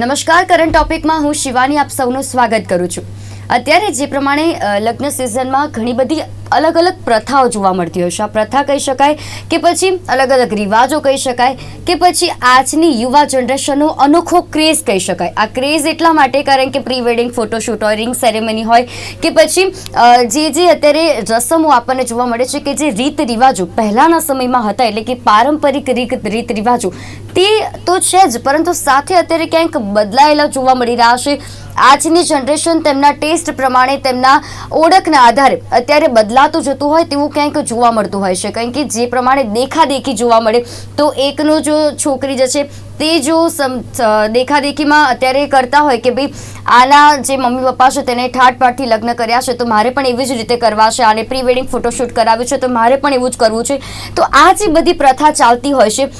નમસ્કાર કરંટ ટોપિકમાં હું શિવાની આપ સૌનું સ્વાગત કરું છું. અત્યારે જે પ્રમાણે લગ્ન સિઝનમાં ઘણી બધી અલગ અલગ પ્રથાઓ જોવા મળતી હોય છે. આ પ્રથા કહી શકાય કે પછી અલગ અલગ રિવાજો કહી શકાય કે પછી આજની યુવા જનરેશનનો અનોખો ક્રેઝ કહી શકાય. આ ક્રેઝ એટલા માટે કારણ કે પ્રી વેડિંગ ફોટોશૂટ હોય, રિંગ સેરેમની હોય કે પછી જે જે અત્યારે રસમો આપણને જોવા મળે છે કે જે રીત રિવાજો પહેલાંના સમયમાં હતા એટલે કે પારંપરિક રીત રિવાજો તે તો છે જ, પરંતુ સાથે અત્યારે ક્યાંક બદલાયેલા જોવા મળી રહ્યા છે. આજની જનરેશન તેમના ટેસ્ટ પ્રમાણે તેમના ઓળખના આધારે અત્યારે બદલાતું જતું હોય તેવું ક્યાંક જોવા મળતું હોય છે. કારણ કે જે પ્રમાણે દેખાદેખી જોવા મળે, તો એકનો જો છોકરી જે છે, તે જો દેખાદેખીમાં અત્યારે કરતા હોય કે ભાઈ આના જે મમ્મી પપ્પા છે તેને ઠાઠપાઠથી લગ્ન કર્યા છે, તો મારે પણ એવી જ રીતે કરવા છે. આને પ્રી વેડિંગ ફોટોશૂટ કરાવ્યું છે, તો મારે પણ એવું જ કરવું છે. તો આ જે બધી પ્રથા ચાલતી હોય છે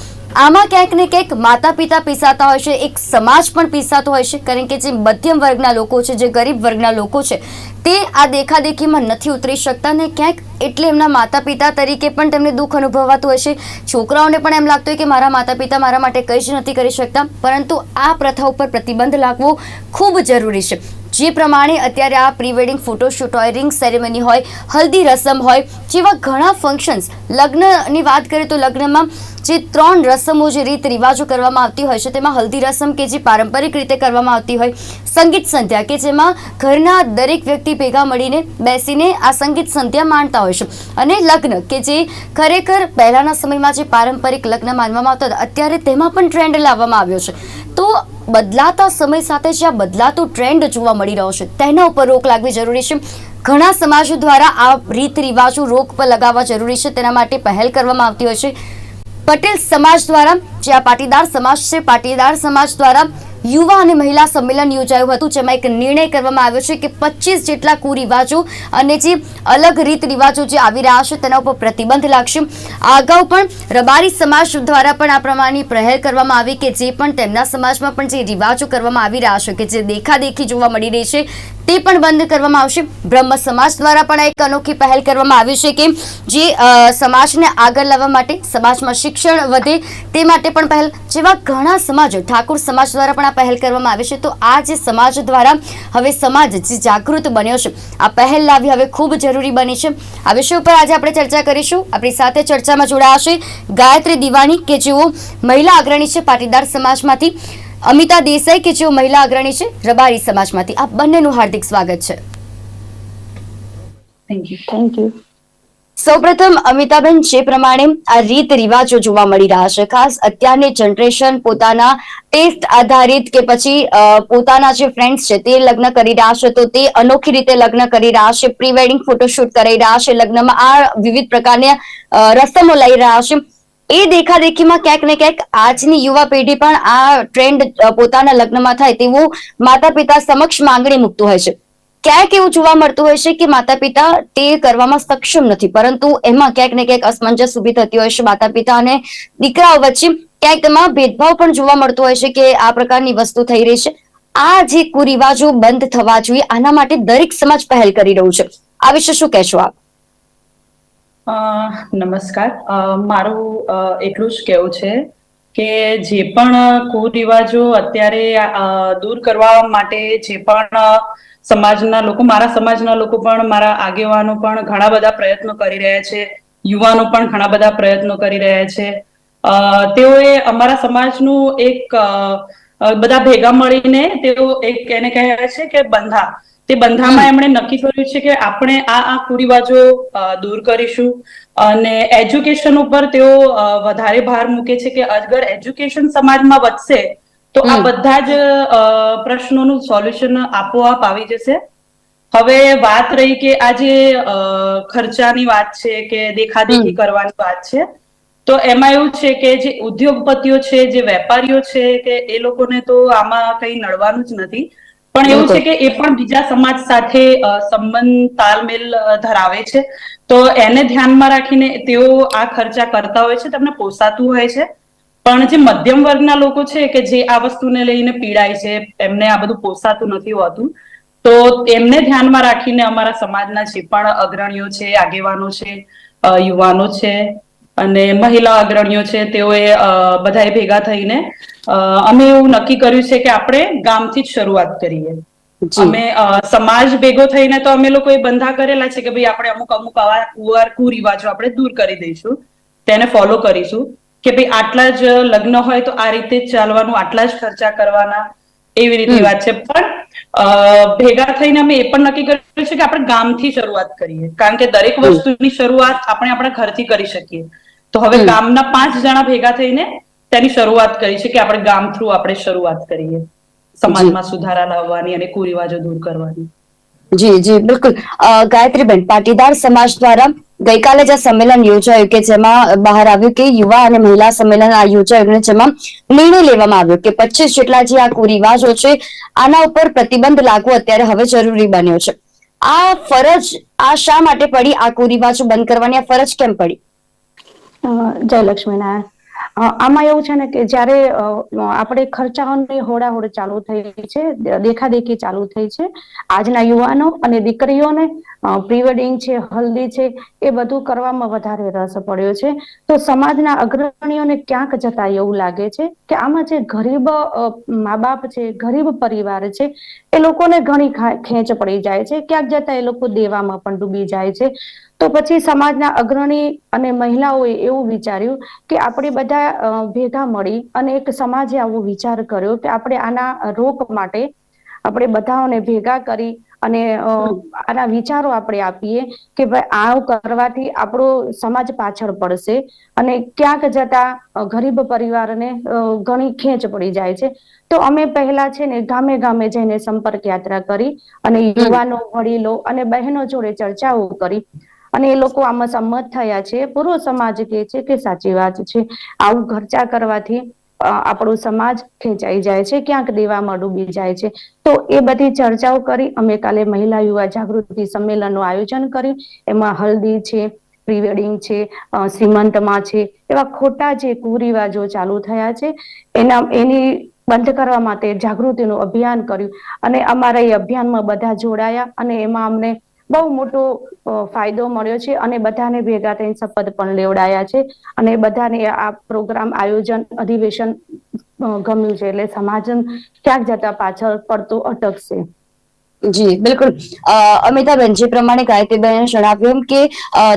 આમાં ક્યાંક ને ક્યાંક માતા પિતા પીસાતા હોય છે, એક સમાજ પણ પીસાતો હોય છે, કારણ કે જે મધ્યમ વર્ગના લોકો છે, જે ગરીબ વર્ગના લોકો છે, તે આ દેખાદેખીમાં નથી ઉતરી શકતા ને ક્યાંક એટલે એમના માતા પિતા તરીકે પણ તેમને દુઃખ અનુભવાતું હોય છે છોકરાઓને પણ એમ લાગતું હોય કે મારા માતા પિતા મારા માટે કંઈ જ નથી કરી શકતા, પરંતુ આ પ્રથા ઉપર પ્રતિબંધ લાગવો ખૂબ જરૂરી છે. જે પ્રમાણે અત્યારે આ પ્રી વેડિંગ ફોટોશૂટ હોય, રિંગ સેરેમની હોય, હલ્દી રસમ હોય, જેવા ઘણા ફંક્શન્સ લગ્નની વાત કરીએ તો લગ્નમાં જે ત્રણ રસમો જે રીત રિવાજો કરવામાં આવતી હોય છે, તેમાં હલ્દી રસમ કે જે પારંપરિક રીતે કરવામાં આવતી હોય, સંગીત સંધ્યા કે જેમાં ઘરના દરેક વ્યક્તિ ભેગા મળીને બેસીને આ સંગીત સંધ્યા માણતા હોય છે. અને લગ્ન કે જે ખરેખર પહેલાંના સમયમાં જે પારંપરિક લગ્ન માનવામાં આવતા હતા, અત્યારે તેમાં પણ ટ્રેન્ડ લાવવામાં આવ્યો છે. તો બદલાતા સમય સાથે જે આ બદલાતો ટ્રેન્ડ જોવા મળી રહ્યો છે. તેના ઉપર રોક લાગવી જરૂરી છે. ઘણા સમાજો દ્વારા આ રીત રિવાજો રોક પર લગાવવા જરૂરી છે. તેના માટે પહેલ કરવામાં આવતી હોય છે. પટેલ સમાજ દ્વારા જે આ પાટીદાર સમાજ છે, પાટીદાર સમાજ દ્વારા યુવા અને મહિલા સંમેલન યોજાયું હતું, જેમાં એક નિર્ણય કરવામાં આવ્યો છે કે પચીસ જેટલા કુરિવાજો અને જે અલગ રીત રિવાજો જે આવી રહ્યા છે, તેના ઉપર પ્રતિબંધ લાગશે. અગાઉ પણ રબારી સમાજ દ્વારા પણ આ પ્રમાણની પહેલ કરવામાં આવી કે જે પણ તેમના સમાજમાં પણ જે રિવાજો કરવામાં આવી રહ્યા છે કે જે દેખાદેખી જોવા મળી રહી છે, તે પણ બંધ કરવામાં આવશે. બ્રહ્મ સમાજ દ્વારા પણ એક અનોખી પહેલ કરવામાં આવી છે કે જે સમાજને આગળ લાવવા માટે, સમાજમાં શિક્ષણ વધે તે માટે પણ પહેલ. જેવા ઘણા સમાજો, ઠાકોર સમાજ દ્વારા પણ પહેલ કરવામાં આવી છે. તો આ જે સમાજ દ્વારા હવે સમાજ જે જાગૃત બન્યો છે, આ પહેલ લાવી હવે ખૂબ જરૂરી બની છે. આ વિષય ઉપર આજે આપણે ચર્ચા કરીશું. આપણી સાથે ચર્ચામાં જોડાયા છે ગાયત્રી દિવાણી કે જેઓ મહિલા અગ્રણી છે પાટીદાર સમાજમાંથી, અમિતા દેસાઈ કે જેઓ મહિલા અગ્રણી છે રબારી સમાજમાંથી. આ બંનેનું હાર્દિક સ્વાગત છે. થેન્ક યુ થેન્ક યુ સૌપ્રથમ અમિતાબેન જે પ્રમાણે આ રીત રિવાજો જોવા મળી રહ્યા છે. ખાસ અત્યારની જનરેશન પોતાના ટેસ્ટ આધારિત કે પછી પોતાના જે ફ્રેન્ડ્સ છે તે લગ્ન કરી રહ્યા છે તો તે અનોખી રીતે લગ્ન કરી રહ્યા છે. પ્રી વેડિંગ ફોટોશૂટ કરી રહ્યા છે. લગ્નમાં આ વિવિધ પ્રકારની રસમો લઈ રહ્યા છે. એ દેખાદેખીમાં ક્યાંક ને ક્યાંક આજની યુવા પેઢી પણ આ ટ્રેન્ડ પોતાના લગ્નમાં થાય તેવું માતા પિતા સમક્ષ માંગણી મૂકતું હોય છે. ક્યાંક એવું જોવા મળતું હોય છે કે માતા પિતા તે કરવામાં સક્ષમ નથી, પરંતુ એમાં ક્યાંક ને ક્યાંક અસમંજસ ઊભી થતી હોય છે માતા પિતા અને દીકરાઓ વચ્ચે ક્યાંક તેમાં ભેદભાવ પણ જોવા મળતો હોય છે કે આ પ્રકારની વસ્તુ થઈ રહી છે. આ જે કુરિવાજો બંધ થવા જોઈએ, આના માટે દરેક સમાજ પહેલ કરી રહ્યું છે. આ વિશે શું કહેશો આપ? નમસ્કાર. મારું એટલું જ કહેવું છે કે જે પણ કુરિવાજો અત્યારે દૂર કરવા માટે જે પણ સમાજના લોકો, મારા સમાજના લોકો પણ, મારા આગેવાનો પણ ઘણા બધા પ્રયત્નો કરી રહ્યા છે. યુવાનો પણ ઘણા બધા પ્રયત્નો કરી રહ્યા છે. તેઓએ અમારા સમાજનું એક બધા ભેગા મળીને તેઓ એક એને કહે છે કે બંધા. તે બંધામાં એમણે નક્કી કર્યું છે કે આપણે આ આ કુરિવાજો દૂર કરીશું. અને એજ્યુકેશન ઉપર તેઓ વધારે ભાર મૂકે છે કે અગર એજ્યુકેશન સમાજમાં વધશે તો આ બધા જ પ્રશ્નોનું સોલ્યુશન આપોઆપ આવી જશે. હવે વાત રહી કે આ જે ખર્ચાની વાત છે કે દેખાદેખી કરવાની વાત છે તો એમાં એવું છે કે જે ઉદ્યોગપતિઓ છે જે વેપારીઓ છે કે એ લોકોને તો આમાં કઈ નડવાનું જ નથી. પણ એવું છે કે એ પણ બીજા સમાજ સાથે સંબંધ તાલમેલ ધરાવે છે. તો એને ધ્યાનમાં રાખીને તેઓ આ ખર્ચા કરતા હોય છે તમને પોસાતું હોય છે. પણ જે મધ્યમ વર્ગના લોકો છે કે જે આ વસ્તુને લઈને પીડાય છે એમને આ બધું પોસાતું નથી હોતું તો એમને ધ્યાનમાં રાખીને અમારા સમાજના જે પણ અગ્રણીઓ છે આગેવાનો છે યુવાનો છે અને મહિલા અગ્રણીઓ છે તેઓએ બધાએ ભેગા થઈને અમે એવું નક્કી કર્યું છે કે આપણે ગામથી જ શરૂઆત કરીએ. અમે સમાજ ભેગો થઈને તો અમે લોકોએ બંધા કરેલા છે કે ભાઈ આપણે અમુક અમુક આવા કુવાર કુરિવાજો આપણે દૂર કરી દઈશું તેને ફોલો કરીશું. કે ભાઈ આટલા જ લગ્ન હોય તો આ રીતે જ ચાલવાનું આટલા જ ખર્ચા કરવાના એવી રીતની વાત છે. પણ ભેગા થઈને અમે એ પણ નક્કી કર્યું છે કે આપણે ગામથી શરૂઆત કરીએ. કારણ કે દરેક વસ્તુની શરૂઆત આપણે આપણા ઘરથી કરી શકીએ. તો હવે. ગામના પાંચ જણા ભેગા થઈને તેની શરૂઆત કરી છે કે આપણે ગામ થ્રુ આપણે શરૂઆત કરીએ. સમાજમાં સુધારા લાવવાની અને કુરિવાજો દૂર કરવાની. જી જી બિલકુલ. ગાયત્રીબેન પાટીદાર સમાજ દ્વારા ગઈકાલે જે સંમેલન યોજાયું કે જેમાં બહાર આવ્યું કે યુવા અને મહિલા સંમેલન આ યોજાયું જેમાં નિર્ણય લેવામાં આવ્યો કે પચીસ જેટલા જે આ કુરિવાજો છે, આના ઉપર પ્રતિબંધ લાગુ અત્યારે હવે જરૂરી બન્યો છે. આ ફરજ આ શા માટે પડી? આ કુરિવાજો બંધ કરવાની આ ફરજ કેમ પડી? જય લક્ષ્મીનારાયણ આમાં એવું છે ને કે જ્યારે આપણે ખર્ચાઓની હોડાહોડ ચાલુ થઈ છે દેખાદેખી ચાલુ થઈ છે, આજના યુવાનો અને દીકરીઓને પ્રી વેડિંગ છે, હલ્દી છે, એ બધું કરવામાં વધારે રસ પડ્યો છે. તો સમાજના અગ્રણીઓને ક્યાંક જતા એવું લાગે છે કે આમાં જે ગરીબ મા બાપ છે, ગરીબ પરિવાર છે, એ લોકોને ઘણી ખેંચ પડી જાય છે. ક્યાંક જતા એ લોકો દેવામાં પણ ડૂબી જાય છે. તો પછી સમાજના અગ્રણી અને મહિલાઓએ એવું વિચાર્યું કે આપણે બધા ભેગા મળી અને એક સમાજે આવો વિચાર કર્યો કે આપણે આના રોક માટે આપણે બધાઓને ભેગા કરી અને આના વિચારો આપણે આપીએ કે ભાઈ આવું કરવાથી આપણો સમાજ પાછળ પડશે અને ક્યાંક જતા ગરીબ પરિવારને ઘણી ખેંચ પડી જાય છે. તો અમે પહેલા છે ને ગામે ગામે જઈને સંપર્ક યાત્રા કરી અને યુવાનો વડીલો અને બહેનો જોડે ચર્ચાઓ કરી અને એ લોકો આમાં સંમત થયા છે. પૂરો સમાજ કે છે કે સાચી વાત છે. આવું ખર્ચા કરવાથી આપણો સમાજ ખેંચાઈ જાય છે, ક્યાંક દેવામાં ડૂબી જાય છે. તો એ બધી ચર્ચાઓ કરી, અમે કાલે મહિલા યુવા જાગૃતિ સંમેલનનું આયોજન કર્યું. એમાં હલ્દી છે પ્રી વેડિંગ છે સીમંતમાં છે, એવા ખોટા જે કુરિવાજો ચાલુ થયા છે, એના, એની બંધ કરવા માટે જાગૃતિનું અભિયાન કર્યું. અને અમારા એ અભિયાનમાં બધા જોડાયા અને એમાં અમને બહુ મોટો ફાયદો મળ્યો છે અને બધાને ભેગા થઈને શપથ પણ લેવડાયા છે અને બધાને આ પ્રોગ્રામ આયોજન, અધિવેશન ગમ્યું છે એટલે સમાજ ક્યાંક જતા પાછળ પડતો અટકશે. જી, બિલકુલ. અમિતાબેન, જે પ્રમાણે ગાયત્રીબેન જણાવ્યું કે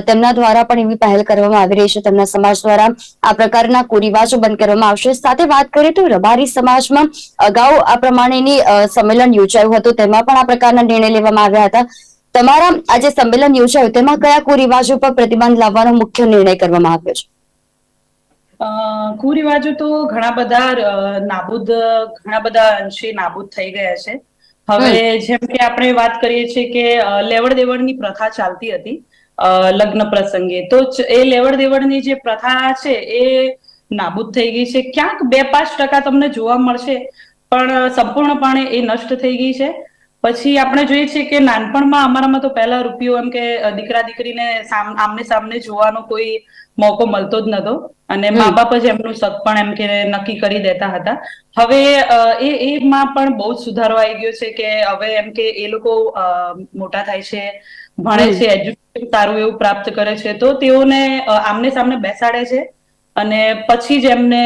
તેમના દ્વારા પણ એવી પહેલ કરવામાં આવી રહી છે. તેમના સમાજ દ્વારા આ પ્રકારના કુરિવાજો બંધ કરવામાં આવશે. સાથે વાત કરીએ તો રબારી સમાજમાં અગાઉ આ પ્રમાણેની સંમેલન યોજાયું હતું. તેમાં પણ આ પ્રકારના નિર્ણય લેવામાં આવ્યા હતા. તમારા આ જે સંમેલન યોજાયું તેમાં કયા કુરિવાજો પર પ્રતિબંધ લાવવાનો મુખ્ય નિર્ણય કરવામાં આવ્યો છે? કુરિવાજો તો ઘણા બધા નાબૂદ ઘણા બધા અંશે નાબૂદ થઈ ગયા છે. હવે જેમ કે આપણે વાત કરીએ છીએ કે લેવડ દેવડની પ્રથા ચાલતી હતી લગ્ન પ્રસંગે. તો એ લેવડ દેવડની જે પ્રથા છે એ નાબૂદ થઈ ગઈ છે. ક્યાંક બે પાંચ ટકા તમને જોવા મળશે પણ સંપૂર્ણપણે એ નષ્ટ થઈ ગઈ છે. પછી આપણે જોઈએ છીએ કે નાનપણમાં અમારામાં તો પહેલા રૂપિયો એમ કે દીકરા દીકરીને આમને સામને જોવાનો કોઈ મોકો મળતો જ નતો. અને મા બાપ જ એમનું સગ પણ એમ કે નક્કી કરી દેતા હતા. હવે એ એમાં પણ બહુ જ સુધારો આવી ગયો છે કે હવે એમ કે એ લોકો મોટા થાય છે ભણે છે એજ્યુકેશન સારું એવું પ્રાપ્ત કરે છે. તો તેઓને આમને સામને બેસાડે છે અને પછી જ એમને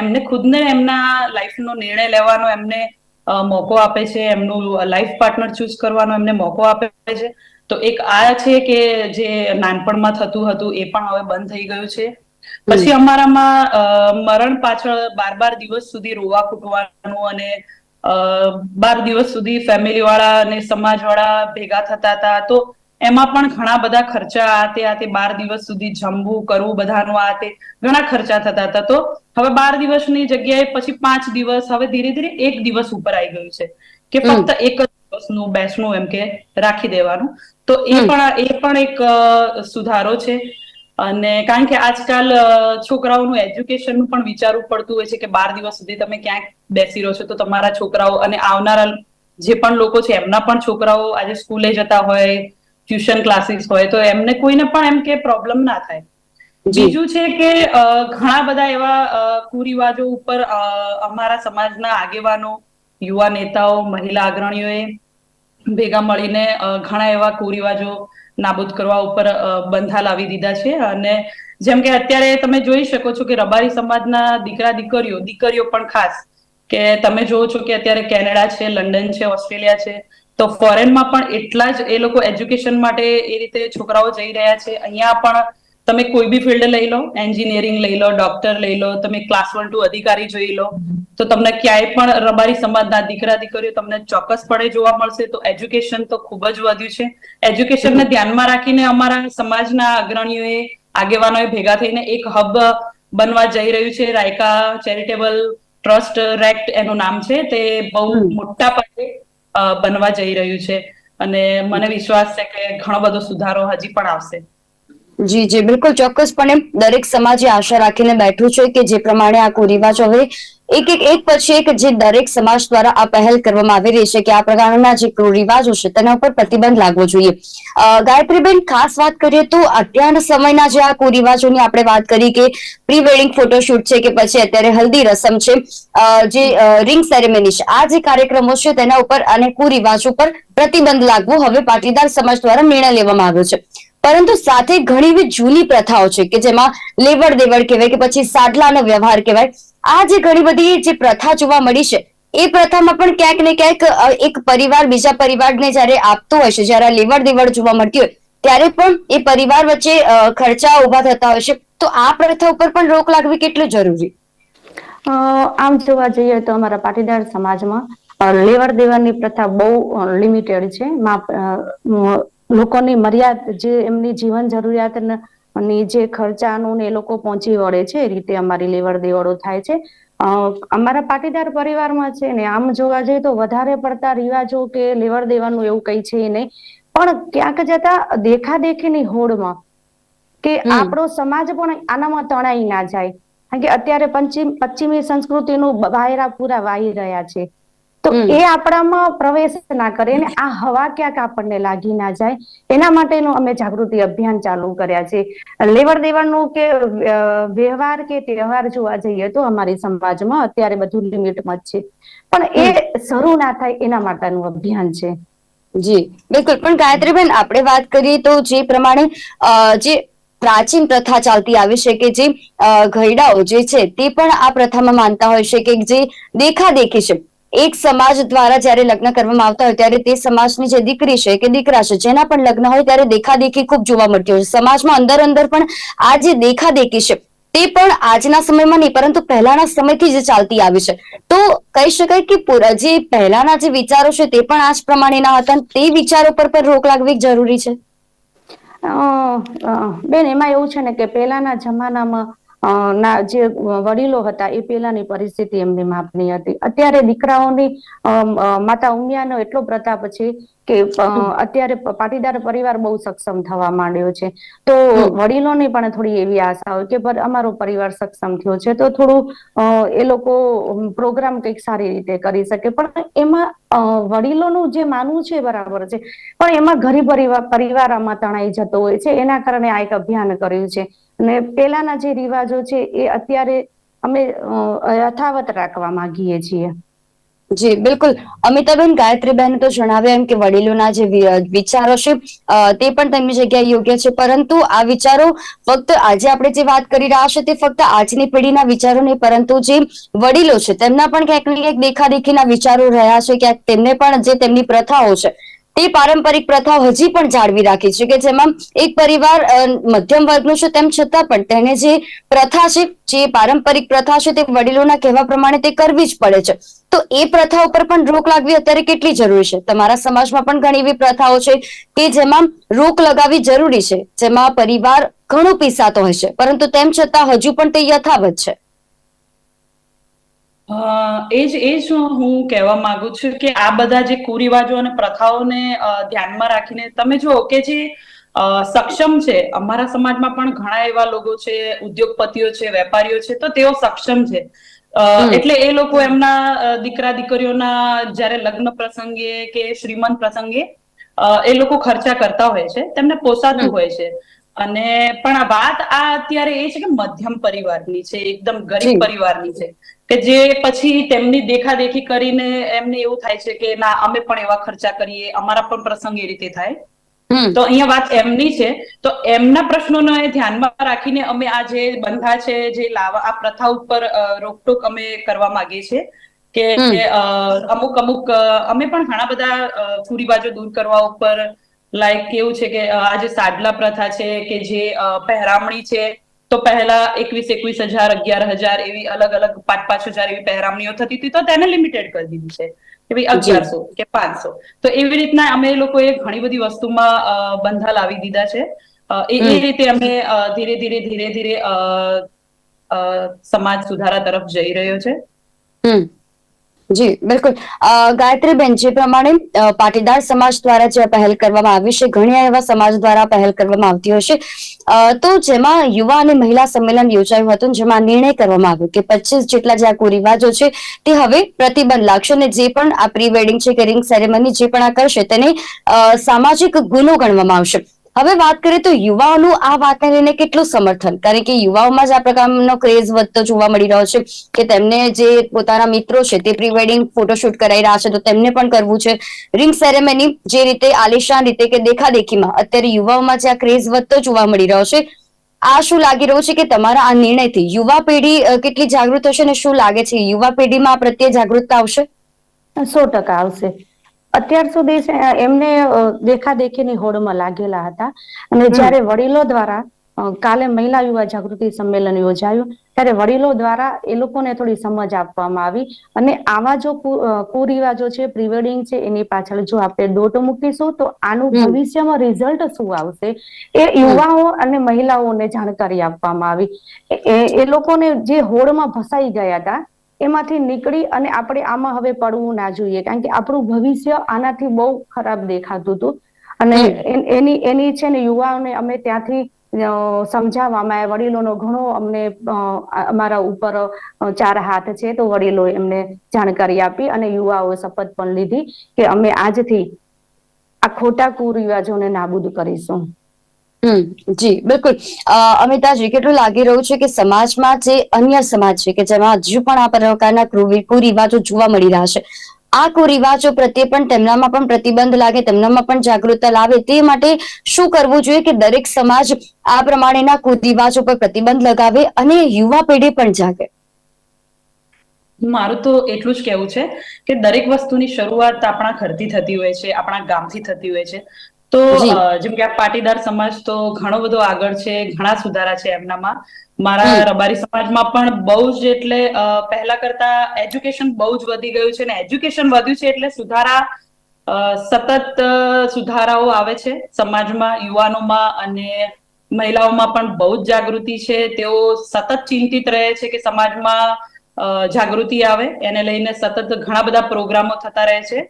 એમને ખુદને એમના લાઈફનો નિર્ણય લેવાનો એમને મોકો આપે છે એમનું લાઈફ પાર્ટનર ચૂઝ કરવાનો એમને મોકો આપે છે. તો એક આ છે કે જે નાનપણમાં થતું હતું એ પણ હવે બંધ થઈ ગયું છે. પછી અમારામાં મરણ પાછળ બાર બાર દિવસ સુધી રોવા કૂટવાનું અને બાર દિવસ સુધી ફેમિલી વાળા અને સમાજ વાળા ભેગા થતા હતા. તો એમાં પણ ઘણા બધા ખર્ચા આ તે આ તે બાર દિવસ સુધી જમવું કરવું બધાનું આ તે ઘણા ખર્ચા થતા હતા. તો હવે બાર દિવસની જગ્યાએ પછી પાંચ દિવસ હવે ધીરે ધીરે એક દિવસ ઉપર આવી ગયું છે. કે ફક્ત એક જ દિવસનું બેસણું એમ કે રાખી દેવાનું. તો એ પણ એ પણ એક સુધારો છે. અને કારણ કે આજકાલ છોકરાઓનું એજ્યુકેશનનું પણ વિચારવું પડતું હોય છે કે બાર દિવસ સુધી તમે ક્યાંક બેસી રહો છો તો તમારા છોકરાઓ અને આવનારા જે પણ લોકો છે એમના પણ છોકરાઓ આજે સ્કૂલે જતા હોય ટ્યુશન ક્લાસીસ હોય તો એમને કોઈને પણ એમ કે પ્રોબ્લેમ ના થાય. બીજું છે કે ઘણા બધા એવા કુરિવાજો ઉપર અમારા સમાજના આગેવાનો યુવા નેતાઓ મહિલા અગ્રણીઓએ ભેગા મળીને ઘણા એવા કુરિવાજો નાબૂદ કરવા ઉપર બંધા લાવી દીધા છે. અને જેમ કે અત્યારે તમે જોઈ શકો છો કે રબારી સમાજના દીકરા દીકરીઓ દીકરીઓ પણ ખાસ કે તમે જોવો છો કે અત્યારે કેનેડા છે લંડન છે ઓસ્ટ્રેલિયા છે તો ફોરેનમાં પણ એટલા જ એ લોકો એજ્યુકેશન માટે એ રીતે છોકરાઓ જઈ રહ્યા છે. અહીંયા પણ તમે કોઈ બી ફિલ્ડ લઈ લો એન્જિનિયરિંગ લઈ લો ડોક્ટર લઈ લો તમે ક્લાસ વન ટુ અધિકારી જોઈ લો તો તમને ક્યાંય પણ રબારી સમાજના દીકરા દીકરીઓ તમને ચોક્કસપણે જોવા મળશે. તો એજ્યુકેશન તો ખૂબ જ વધ્યું છે. એજ્યુકેશનને ધ્યાનમાં રાખીને અમારા સમાજના અગ્રણીઓએ આગેવાનોએ ભેગા થઈને એક હબ બનવા જઈ રહ્યું છે. રાયકા ચેરિટેબલ ટ્રસ્ટ રેક્ટ એનું નામ છે. તે બહુ મોટા પાયે અ, બનવા જઈ રહ્યું છે. અને મને વિશ્વાસ છે કે ઘણો બધો સુધારો હજી પણ આવશે. જી જી, બિલકુલ. ચોક્કસપણે દરેક સમાજે આશા રાખીને બેઠું છે કે જે પ્રમાણે આ કુરિવાજ હવે એક એક એક પછી એક જે દરેક સમાજ દ્વારા આ પહેલ કરવામાં આવી રહી છે કે આ પ્રકારના જે કુરિવાજો છે તેના ઉપર પ્રતિબંધ લાગવો જોઈએ. ગાયત્રીબેન, ખાસ વાત કરીએ તો અત્યારના સમયના જે આ કુરિવાજોની આપણે વાત કરી કે પ્રી વેડિંગ ફોટોશૂટ છે કે પછી અત્યારે હલ્દી રસમ છે જે રિંગ સેરેમની છે, આ જે કાર્યક્રમો છે તેના ઉપર અને કુરિવાજ ઉપર પ્રતિબંધ લાગવો હવે પાટીદાર સમાજ દ્વારા નિર્ણય લેવામાં આવ્યો છે. પરંતુ સાથે ઘણી એવી જૂની પ્રથાઓ છે કે જેમાં લેવડ દેવડ કહેવાય કે પછી સાડલાનો વ્યવહાર કહેવાય. આ જે ઘણી બધી જે પ્રથા જોવા મળી છે, એ પ્રથામાં પણ ક્યાંક ને ક્યાંક એક પરિવાર બીજા પરિવારને જ્યારે આપતો હોય છે, જ્યારે લેવડ દેવડ જોવા મળતી હોય, ત્યારે પણ એ પરિવાર વચ્ચે ખર્ચા ઊભા થતા હોય છે. તો આ પ્રથા ઉપર પણ રોક લાગવી કેટલું જરૂરી? આમ જોવા જઈએ તો અમારા પાટીદાર સમાજમાં લેવડ દેવડની પ્રથા બહુ લિમિટેડ છે. લોકોની મર્યાદ જે એમની જીવન જરૂરિયાતની જે ખર્ચાનું ને એ લોકો પહોંચી વળે છે એ રીતે અમારી લેવડ દેવડો થાય છે. અ, અમારા પાટીદાર પરિવારમાં છે ને આમ જોવા જઈએ તો વધારે પડતા રિવાજો કે લેવડ દેવાનું એવું કઈ છે નહીં. પણ ક્યાંક જતા દેખાદેખીની હોડમાં કે આપણો સમાજ પણ આનામાં તણાઈ ના જાય. કારણ કે અત્યારે પશ્ચિમ પશ્ચિમી સંસ્કૃતિનું વાયરા પૂરા વાહી રહ્યા છે. તો એ આપણામાં પ્રવેશ ના કરે ને આ હવા ક્યાંક આપણને લાગી ના જાય. એના માટેનું અમે જાગૃતિ અભિયાન ચાલુ કર્યા છે. લેવડ દેવડનું કે વ્યવહાર કે તહેવાર જોવા જઈએ તો અમારી સમાજમાં અત્યારે બધું લિમિટમાં જ છે. પણ એ શરૂ ના થાય એના માટેનું અભિયાન છે. જી બિલકુલ. પણ ગાયત્રીબેન આપણે વાત કરીએ તો જે પ્રમાણે જે પ્રાચીન પ્રથા ચાલતી આવી છે કે જે ઘરડાઓ જે છે તે પણ આ પ્રથામાં માનતા હોય છે કે જે દેખાદેખી છે. એક સમાજ દ્વારા જ્યારે લગ્ન કરવામાં આવતા હોય ત્યારે તે સમાજની જે દીકરી છે કે દીકરા છે, જેના પણ લગ્ન હોય ત્યારે દેખાદેખી ખૂબ જોવા મળતી હોય છે. સમાજમાં અંદર અંદર પણ આ જે દેખાદેખી છે, તે પણ આજના સમયમાં નહીં, પરંતુ પહેલાના સમયથી જ ચાલતી આવી છે. તો કહી શકાય કે જે પહેલાના જે વિચારો છે તે પણ આ જ પ્રમાણેના હતા તે વિચારો પર પણ રોક લાગવી જરૂરી છે? બેન, એમાં એવું છે ને કે પહેલાના જમાનામાં ના જે વડીલો હતા એ પહેલાની પરિસ્થિતિ એમની માપની હતી. અત્યારે દીકરાઓની માતા ઉમિયાનો એટલો પ્રતાપ છે કે અત્યારે પાટીદાર પરિવાર બહુ સક્ષમ થવા માંડ્યો છે. તો. વડીલોની પણ થોડી એવી આશા હોય કે અમારો પરિવાર સક્ષમ થયો છે તો થોડું એ લોકો પ્રોગ્રામ કંઈક સારી રીતે કરી શકે. પણ એમાં વડીલોનું જે માનવું છે બરાબર છે. પણ એમાં ઘરી પરિવાર પરિવાર આમાં તણાઈ જતો હોય છે. એના કારણે આ એક અભિયાન કર્યું છે. અને પેલાના જે રિવાજો છે એ અત્યારે અમે યથાવત રાખવા માંગીએ છીએ. જી, બિલકુલ. અમિતાબેન, ગાયત્રીબેન તો જણાવ્યા એમ કે વડીલોના જે વિચારો છે તે પણ તેમની જગ્યાએ યોગ્ય છે. પરંતુ આ વિચારો ફક્ત આજે આપણે જે વાત કરી રહ્યા છે તે ફક્ત આજની પેઢીના વિચારો નહીં, પરંતુ જે વડીલો છે, તેમના પણ ક્યાંક ને ક્યાંક દેખાદેખીના વિચારો રહ્યા છે, ક્યાંક તેમને પણ જે તેમની પ્રથાઓ છે તે પારંપરિક પ્રથાઓ હજી પણ જાળવી રાખી છે કે જેમાં એક પરિવાર મધ્યમ વર્ગનો છે તેમ છતાં પણ તેને જે પ્રથા છે, જે પારંપરિક પ્રથા છે તે વડીલોના કહેવા પ્રમાણે તે કરવી જ પડે છે. તો એ પ્રથા ઉપર પણ રોક લાગવી અત્યારે કેટલી જરૂરી છે? તમારા સમાજમાં પણ ઘણી એવી પ્રથાઓ છે કે જેમાં રોક લગાવવી જરૂરી છે, જેમાં પરિવાર ઘણો પીસાતો હોય છે. પરંતુ તેમ છતાં હજુ પણ તે યથાવત છે. એ જ એ જ હું કહેવા માંગુ છું કે આ બધા જે કુરિવાજો અને પ્રથાઓને ધ્યાનમાં રાખીને તમે જુઓ કે જે સક્ષમ છે અમારા સમાજમાં પણ ઘણા એવા લોકો છે ઉદ્યોગપતિઓ છે વેપારીઓ છે તો તેઓ સક્ષમ છે. એટલે એ લોકો એમના દીકરા દીકરીઓના જ્યારે લગ્ન પ્રસંગે કે શ્રીમંત પ્રસંગે એ લોકો ખર્ચા કરતા હોય છે તેમને પોસાતું હોય છે. અને પણ આ વાત આ અત્યારે એ છે કે મધ્યમ પરિવારની છે એકદમ ગરીબ પરિવારની છે. કે જે પછી તેમની દેખાદેખી કરીને એમને એવું થાય છે કે ના અમે પણ એવા ખર્ચા કરીએ અમારા પણ પ્રસંગ એ રીતે થાય. તો અહીંયા વાત એમની છે. તો એમના પ્રશ્નોને ધ્યાનમાં રાખીને અમે આ જે બંધા છે જે લાવા આ પ્રથા ઉપર રોકટોક અમે કરવા માંગીએ છીએ કે અમુક અમુક અમે પણ ઘણા બધા કુરિવાજો દૂર કરવા ઉપર લાઈક કેવું છે કે આ જે સાડલા પ્રથા છે કે જે પહેરામણી છે તો પહેલા એકવીસ એકવીસ હજાર અગિયાર હજાર એવી અલગ અલગ પાંચ પાંચ હજાર એવી પહેરામણીઓ થતી હતી તો તેને લિમિટેડ કરી દીધી છે. કે ભાઈ અગિયારસો કે પાંચસો. તો એવી રીતના અમે લોકોએ ઘણી બધી વસ્તુમાં બંધા લાવી દીધા છે. એ એ રીતે અમે ધીરે ધીરે ધીરે ધીરે સમાજ સુધારા તરફ જઈ રહ્યો છે. જી બિલકુલ. ગાયત્રીબેન જે પ્રમાણે પાટીદાર સમાજ દ્વારા જે પહેલ કરવામાં આવી છે ઘણા એવા સમાજ દ્વારા પહેલ કરવામાં આવતી હશે અ, તો જેમાં યુવા અને મહિલા સંમેલન યોજાયું હતું જેમાં નિર્ણય કરવામાં આવ્યો કે પચીસ જેટલા જે આ કુરિવાજો છે તે હવે પ્રતિબંધ લાગશે અને જે પણ આ પ્રી વેડિંગ છે કે રિંગ સેરેમની જે પણ આ કરશે તેને સામાજિક ગુનો ગણવામાં આવશે. હવે વાત કરીએ તો યુવાઓનું આ વાતને લઈને કેટલું સમર્થન? કારણ કે યુવાઓમાં જ આ પ્રકારનો ક્રેઝ વધતો જોવા મળી રહ્યો છે કે તેમને જે પોતાના મિત્રો છે તે પ્રી વેડિંગ ફોટોશૂટ કરાઈ રહ્યા છે તો તેમને પણ કરવું છે. રિંગ સેરેમની જે રીતે આલિશાન રીતે કે દેખાદેખીમાં અત્યારે યુવાઓમાં જે આ ક્રેઝ વધતો જોવા મળી રહ્યો છે, આ શું લાગી રહ્યું છે કે તમારા આ નિર્ણયથી યુવા પેઢી કેટલી જાગૃત હશે અને શું લાગે છે? યુવા પેઢીમાં આ પ્રત્યે જાગૃતતા આવશે? સો ટકા આવશે. અત્યાર સુધી એમને દેખાદેખીની હોડમાં લાગેલા હતા. અને જ્યારે વડીલો દ્વારા કાલે મહિલા યુવા જાગૃતિ સંમેલન યોજાયું ત્યારે વડીલો દ્વારા એ લોકોને થોડી સમજ આપવામાં આવી. અને આવા જો કુરિવાજો છે પ્રિવેડિંગ છે એની પાછળ જો આપણે દોટ મૂકીશું તો આનું ભવિષ્યમાં રિઝલ્ટ શું આવશે એ યુવાઓ અને મહિલાઓને જાણકારી આપવામાં આવી. એ લોકોને જે હોડમાં ફસાઈ ગયા હતા એમાંથી નીકળી અને આપણે આમાં હવે પડવું ના જોઈએ કારણ કે આપણું ભવિષ્ય આનાથી બહુ ખરાબ દેખાતું હતું. અને એની એની છે ને યુવાઓને અમે ત્યાંથી સમજાવવામાં આવ્યા. વડીલોનો ઘણો અમને અમારા ઉપર ચાર હાથ છે તો વડીલો એમને જાણકારી આપી અને યુવાઓએ શપથ પણ લીધી કે અમે આજથી આ ખોટા કુરિવાજોને નાબૂદ કરીશું. જી, બિલકુલ. અમિતાજી કેટલું લાગી રહ્યું છે કે સમાજમાં જે અન્ય સમાજ છે, કે જેમાં હજુ પણ આ પ્રકારના કુરિ- કુરિવાજો જોવા મળી રહ્યા છે, આ કુરિવાજો પ્રત્યે પણ તેમનામાં પણ પ્રતિબંધ લાગે, તેમનામાં પણ જાગૃતતા લાવે, તે માટે શું કરવું જોઈએ કે દરેક સમાજ આ પ્રમાણેના કુરિવાજો પર પ્રતિબંધ લગાવે અને યુવા પેઢી પણ જાગે? મારું તો એટલું જ કેવું છે કે દરેક વસ્તુની શરૂઆત આપણા ઘરથી થતી હોય છે, આપણા ગામથી થતી હોય છે. તો જેમ કે આ પાટીદાર સમાજ તો ઘણો બધો આગળ છે ઘણા સુધારા છે એમનામાં. મારા રબારી સમાજમાં પણ બહુ જ એટલે પહેલા કરતા એજ્યુકેશન બહુ જ વધી ગયું છે ને એજ્યુકેશન વધ્યું છે એટલે સુધારા સતત સુધારાઓ આવે છે. સમાજમાં યુવાનોમાં અને મહિલાઓમાં પણ બહુ જ જાગૃતિ છે. તેઓ સતત ચિંતિત રહે છે કે સમાજમાં જાગૃતિ આવે. એને લઈને સતત ઘણા બધા પ્રોગ્રામો થતા રહે છે.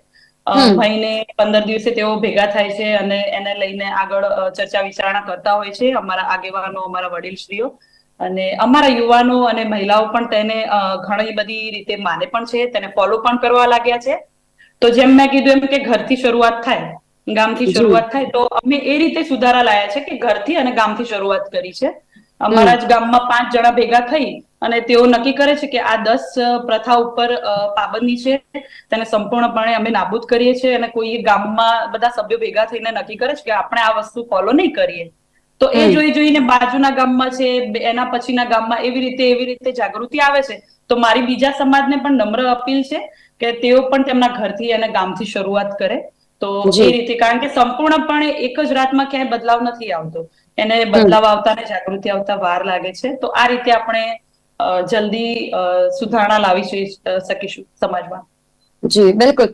મહિને પંદર દિવસે તેઓ ભેગા થાય છે અને એને લઈને આગળ ચર્ચા વિચારણા કરતા હોય છે અમારા આગેવાનો અમારા વડીલશ્રીઓ. અને અમારા યુવાનો અને મહિલાઓ પણ તેને ઘણી બધી રીતે માને પણ છે તેને ફોલો પણ કરવા લાગ્યા છે. તો જેમ મેં કીધું એમ કે ઘરથી શરૂઆત થાય ગામથી શરૂઆત થાય તો અમે એ રીતે સુધારા લાયા છે કે ઘરથી અને ગામથી શરૂઆત કરી છે. અમારા જ ગામમાં પાંચ જણા ભેગા થઈ અને તેઓ નક્કી કરે છે કે આ દસ પ્રથા ઉપર પાબંદી છે. તેને સંપૂર્ણપણે અમે નાબૂદ કરીએ છીએ અને કોઈ ગામમાં બધા સભ્યો ભેગા થઈને નક્કી કરે છે કે આપણે આ વસ્તુ ફોલો નહીં કરીએ. તો એ જોઈ જોઈને બાજુના ગામમાં છે એના પછીના ગામમાં એવી રીતે એવી રીતે જાગૃતિ આવે છે. તો મારી બીજા સમાજને પણ નમ્ર અપીલ છે કે તેઓ પણ તેમના ઘરથી અને ગામથી શરૂઆત કરે. તો એ રીતે કારણ કે સંપૂર્ણપણે એક જ રાતમાં ક્યાંય બદલાવ નથી આવતો. એને બદલાવ આવતા ને જાગૃતિ આવતા વાર લાગે છે. તો આ રીતે આપણે જલ્દી સુધારણા લાવી શકીશું સમાજમાં. જી બિલકુલ.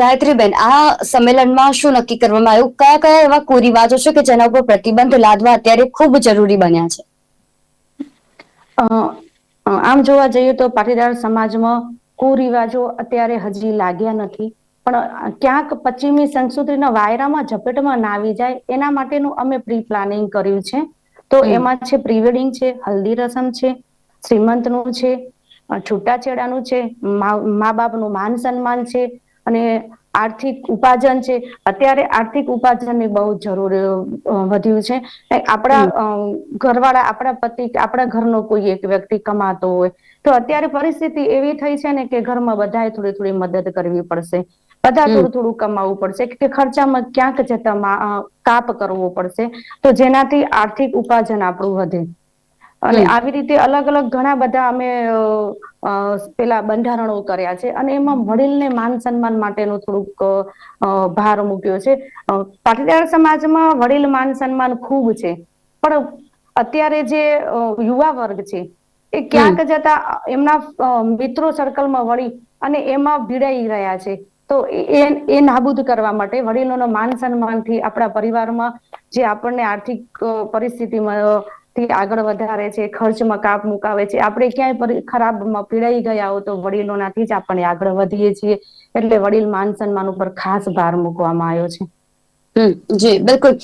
ગાયત્રીબેન આ સંમેલનમાં શું નક્કી કરવામાં આવ્યું? કયા કયા એવા કુરિવાજો છે કે જેના ઉપર પ્રતિબંધ લાદવા અત્યારે ખૂબ જરૂરી બન્યા છે? આમ જોવા જઈએ તો પાટીદાર સમાજમાં કુરિવાજો અત્યારે હજી લાગ્યા નથી. પણ ક્યાંક પશ્ચિમી સંસ્કૃતિના વાયરામાં ઝપેટમાં ના આવી જાય એના માટેનું અમે પ્રી પ્લાનિંગ કર્યું છે. તો એમાં છે પ્રી વેડિંગ છે હલ્દી રસમ છે શ્રીમંતનું છે છૂટાછેડાનું છે મા બાપનું માન સન્માન છે અને આર્થિક ઉપાર્જન છે. અત્યારે આર્થિક ઉપાર્જનની બહુ જરૂર વધ્યું છે. આપણા ઘરવાળા આપણા પતિ આપણા ઘરનો કોઈ એક વ્યક્તિ કમાતો હોય તો અત્યારે પરિસ્થિતિ એવી થઈ છે ને કે ઘરમાં બધાએ થોડી થોડી મદદ કરવી પડશે. બધા થોડું થોડું કમાવવું પડશે કે ખર્ચામાં ક્યાંક જતા કાપ કરવો પડશે. તો જેનાથી આર્થિક ઉપાર્જન આપણું વધે. અને આવી રીતે અલગ અલગ ઘણા બધા અમે પેલા બંધારણો કર્યા છે અને એમાં વડીલને માન સન્માન માટેનું થોડુંક ભાર મૂક્યો છે. પાટીદાર સમાજમાં વડીલ માન સન્માન ખૂબ છે. પણ અત્યારે જે યુવા વર્ગ છે એ ક્યાંક જતા એમના મિત્રો સર્કલમાં વળી અને એમાં ભીડાઈ રહ્યા છે. તો એ એ નાબૂદ કરવા માટે વડીલોનો માન સન્માનથી આપણા પરિવારમાં જે આપણને આર્થિક પરિસ્થિતિમાં થી આગળ વધારે છે, ખર્ચમાં કાપ મુકાવે છે. આપણે ક્યાંય ખરાબમાં પીડાઈ ગયા હો તો વડીલોનાથી જ આપણે આગળ વધીએ છીએ. એટલે વડીલ માન સન્માન ઉપર ખાસ ભાર મૂકવામાં આવ્યો છે. જી, બિલકુલ.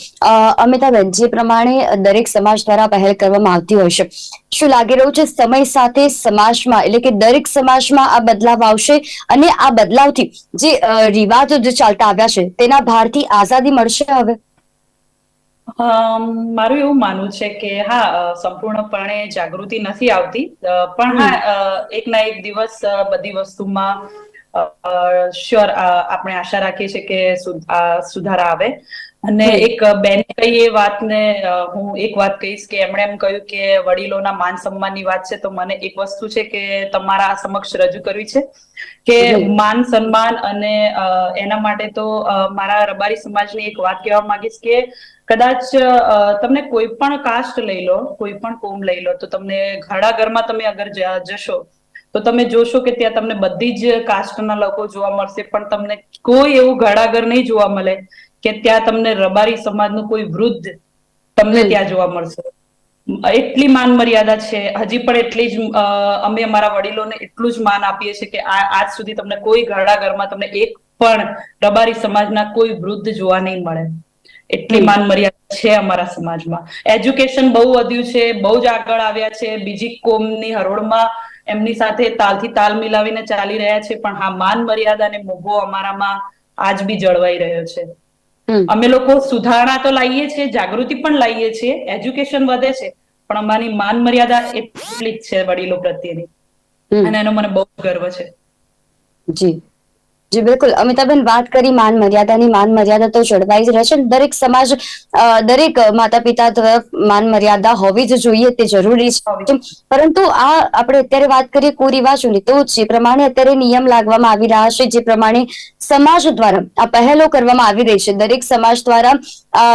અમિતાબેન, જે પ્રમાણે દરેક સમાજ દ્વારા પહેલ કરવામાં આવતી હોય છે. શું લાગી રહ્યું છે સમય સાથે સમાજમાં, એટલે કે દરેક સમાજમાં આ બદલાવ આવશે? અને આ બદલાવથી જે રિવાજો જે ચાલતા આવ્યા છે, તેના ભારથી આઝાદી મળશે હવે? મારું એવું માનવું છે કે હા સંપૂર્ણપણે જાગૃતિ નથી આવતી. પણ હા એક ના એક દિવસ બધી વસ્તુમાં શ્યોર આપણે આશા રાખીએ છીએ કે સુધારા આવે. અને એક બેન કઈ એ વાતને હું એક વાત કહીશ કે એમણે એમ કહ્યું કે વડીલોના માન સન્માનની વાત છે તો મને એક વસ્તુ છે કે તમારા સમક્ષ રજૂ કરવી છે કે માન સન્માન અને એના માટે તો મારા રબારી સમાજની એક વાત કહેવા માંગીશ કે કદાચ તમને કોઈ પણ કાસ્ટ લઈ લો કોઈ પણ કોમ લઈ લો તો તમને ઘણા ઘરમાં તમે અગર જશો તો તમે જોશો કે ત્યાં તમને બધી જ કાસ્ટના લોકો જોવા મળશે પણ તમને કોઈ એવું ઘડાઘર નહીં જોવા મળે કે ત્યાં તમને રબારી સમાજનું કોઈ વૃદ્ધ તમને ત્યાં જોવા મળશે. એટલી માન મર્યાદા છે. હજી પણ એટલી જ અમે અમારા વડીલોને એટલું જ માન આપીએ છીએ કે આજ સુધી તમને કોઈ ઘરડા ઘરમાં તમને એક પણ રબારી સમાજના કોઈ વૃદ્ધ જોવા નહીં મળે. એટલી માન મર્યાદા છે અમારા સમાજમાં. એજ્યુકેશન બહુ વધ્યું છે બહુ જ આગળ આવ્યા છે. બીજી કોમની હરોળમાં એમની સાથે તાલથી તાલ મિલાવીને ચાલી રહ્યા છે. પણ હા માન મર્યાદા અને મોભો અમારામાં આજ બી જળવાઈ રહ્યો છે. અમે લોકો સુધારણા તો લાવીએ છીએ જાગૃતિ પણ લાવીએ છીએ એજ્યુકેશન વધે છે પણ અમારી માન મર્યાદા એટલી જ છે વડીલો પ્રત્યેની. અને એનો મને બહુ ગર્વ છે. જી. જી, બિલકુલ. અમિતાબેન, વાત કરી માન મર્યાદાની. માન મર્યાદા તો જળવાઈ જ રહેશે દરેક સમાજ દરેક માતા પિતા તરફ માન મર્યાદા હોવી જ જોઈએ. તે જરૂરી છે. પરંતુ આ આપણે અત્યારે વાત કરીએ કુરિવાજોની, તો જે પ્રમાણે અત્યારે નિયમ લાગવામાં આવી રહ્યા છે, જે પ્રમાણે સમાજ દ્વારા આ પહેલો કરવામાં આવી રહી છે. દરેક સમાજ દ્વારા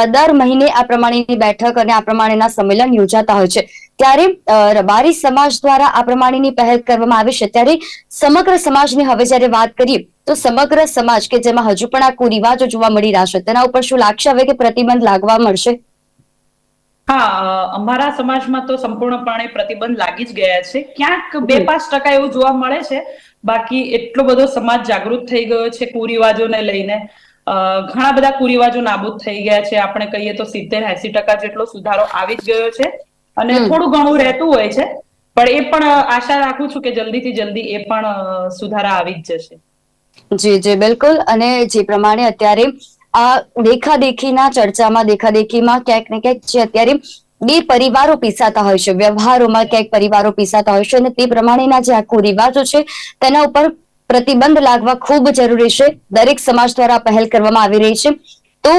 દર મહિને આ પ્રમાણેની બેઠક અને આ પ્રમાણેના સંમેલન યોજાતા હોય છે. ત્યારે રબારી સમાજ દ્વારા આ પ્રમાણેની પહેલ કરવામાં આવી છે. ત્યારે સમગ્ર સમાજની હવે જયારે વાત કરીએ તો સમગ્ર સમાજ કે જેમાં હજુ પણ આ કુરિવાજો જોવા મળી રહ્યા છે તેના ઉપર શું લાગશે હવે કે પ્રતિબંધ લાગવા મળશે? હા અમારા સમાજમાં તો સંપૂર્ણપણે પ્રતિબંધ લાગી જ ગયા છે. ક્યાંક બે પાંચ ટકા એવું જોવા મળે છે. બાકી એટલો બધો સમાજ જાગૃત થઈ ગયો છે કુરિવાજોને લઈને. અ, ઘણા બધા કુરિવાજો નાબૂદ થઈ ગયા છે. આપણે કહીએ તો સિત્તેર એસી ટકા જેટલો સુધારો આવી જ ગયો છે. અને થોડું ઘણું રહેતું હોય છે પણ એ પણ આશા રાખું છું કે જલ્દી થી જલ્દી એ પણ સુધારા આવી જ જશે. જી જી બિલકુલ. અને જે પ્રમાણે અત્યારે આ દેખાદેખીના ચર્ચામાં દેખાદેખીમાં ક્યાંક ને ક્યાંક જે અત્યારે બે પરિવારો પીસાતા હોય છે વ્યવહારોમાં ક્યાંક પરિવારો પીસાતા હોય છે અને તે પ્રમાણેના જે આખો રિવાજો છે તેના ઉપર પ્રતિબંધ લાગવા ખૂબ જરૂરી છે. દરેક સમાજ દ્વારા પહેલ કરવામાં આવી રહી છે. તો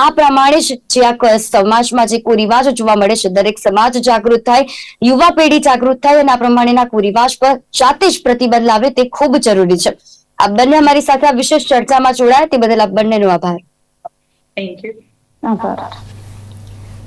આ પ્રમાણે જ જે આ સમાજમાં જે કુરિવાજો જોવા મળે છે દરેક સમાજ જાગૃત થાય યુવા પેઢી જાગૃત થાય અને આ પ્રમાણેના કુરિવાજ પર જાતે જ પ્રતિબંધ લાવે તે ખૂબ જરૂરી છે. આ બંને અમારી સાથે આ વિશેષ ચર્ચામાં જોડાયા તે બદલ આપ બંનેનો આભાર. થેન્ક યુ આભાર.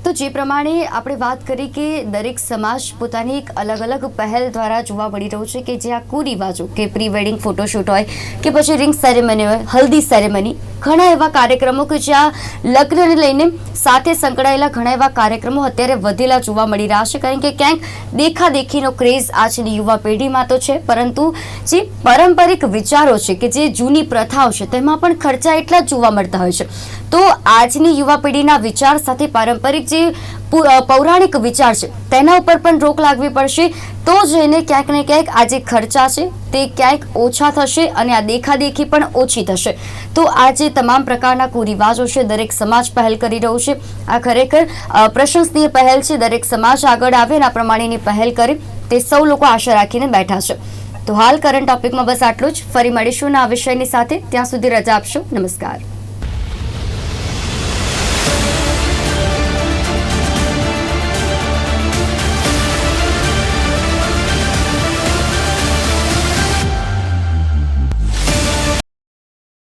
તો જે પ્રમાણે આપણે વાત કરી કે દરેક સમાજ પોતાની એક અલગ અલગ પહેલ દ્વારા જોવા મળી રહ્યું છે કે જે આ કુરિવાજો કે પ્રી વેડિંગ ફોટોશૂટ હોય કે પછી રિંગ સેરેમની હોય, હલ્દી સેરેમની, ઘણા એવા કાર્યક્રમો કે જ્યાં લગ્નને લઈને સાથે સંકળાયેલા ઘણા એવા કાર્યક્રમો અત્યારે વધેલા જોવા મળી રહ્યા છે. કારણ કે ક્યાંક દેખાદેખીનો ક્રેઝ આજની યુવા પેઢીમાં તો છે, પરંતુ જે પારંપરિક વિચારો છે કે જે જૂની પ્રથાઓ છે તેમાં પણ ખર્ચા એટલા જ જોવા મળતા હોય છે. તો આજની યુવા પેઢીના વિચાર સાથે પારંપરિક જે પૌરાણિક વિચાર છે, તેના ઉપર પણ રોક લાગવી પડશે. તો જ એને ક્યાંક ને ક્યાંક આ જે ખર્ચા છે, તે ક્યાંક ઓછા થશે અને આ દેખાદેખી પણ ઓછી થશે. તો આ જે તમામ પ્રકારના કુરિવાજો છે, દરેક સમાજ પહેલ કરી રહ્યો છે. આ ખરેખર પ્રશંસનીય પહેલ છે. દરેક સમાજ આગળ આવે અને આ પ્રમાણેની પહેલ કરે, તે સૌ લોકો આશા રાખીને બેઠા છે. તો હાલ કરંટ ટોપિકમાં બસ આટલું જ. ફરી મળીશું આ વિષયની સાથે. ત્યાં સુધી રજા આપશો. નમસ્કાર.